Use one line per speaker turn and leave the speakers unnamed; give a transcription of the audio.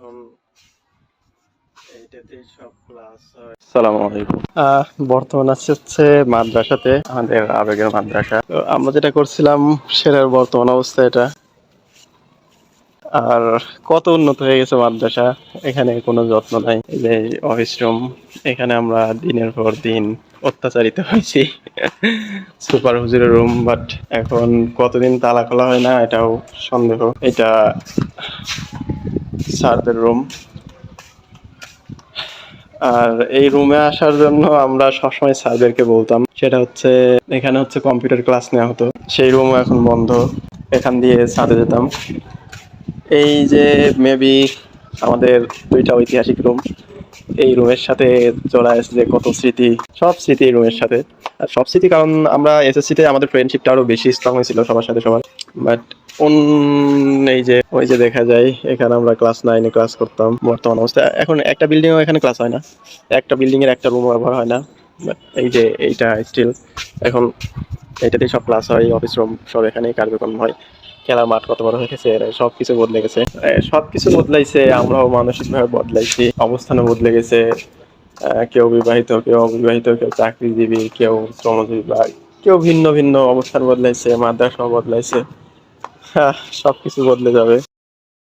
এখন এইটাতেই সব ক্লাস হয়। সালাম আলাইকুম। বর্তমান আছে হচ্ছে মাদ্রাসাতে আমাদের আবেগের মাদ্রাসা। তো আমরা যেটা করছিলাম সেটার বর্তমান অবস্থা এটা। আর কত উন্নত হয়ে গেছে মাদ্রাসা এখানে কোনো যত্ন নাই। যে অফিস রুম এখানে আমরা দিনের পর দিন অত্যাচারিত হয়েছি। সুপার হুজুরের রুম বাট এখন কতদিন তালা খোলা হয় না এটাও সন্দেহ। এটা স্যারদের রুম আর এই রুমে আসার জন্য আমরা সবসময় স্যারদেরকে বলতাম। সেটা হচ্ছে, এখানে হচ্ছে কম্পিউটার ক্লাস নেওয়া হতো। সেই রুমও এখন বন্ধ। এখান দিয়ে ছাদে যেতাম। এই যে মেবি আমাদের দুইটা ঐতিহাসিক রুম এই রুমের সাথে চলে আসছে কত স্মৃতি। সব স্মৃতি এই রুমের সাথে। আর সব স্মৃতি, কারণ আমরা এসএসসিতে আমাদের ফ্রেন্ডশিপটা আরও বেশি স্ট্রং হয়েছিল সবার সাথে সবার। বাট এই যে, ওই যে দেখা যায়, এখানে আমরা ক্লাস নাইনে ক্লাস করতাম, বর্তমান অবস্থা। এখন একটা বিল্ডিংও এখানে ক্লাস হয় না। একটা বিল্ডিং এর একটা রুম ব্যবহার হয় না। এই যে, এইটা স্টিল এখন এইটাতেই সব ক্লাস হয় অফিস রুম সব এখানেই কার্যক্রম হয়। খেলার মাঠ কত বড় হয়ে গেছে সব কিছু বদলে গেছে। সব কিছু বদলাইছে, আমরাও মানসিকভাবে বদলাইছি, অবস্থানও বদলে গেছে। কেউ বিবাহিত, কেউ অবিবাহিত, কেউ চাকরিজীবী, কেউ শ্রমজীবী বা কেউ ভিন্ন ভিন্ন অবস্থান বদলাইছে, মাদ্রাসাও বদলাইছে। সব কিছু বদলে যাবে।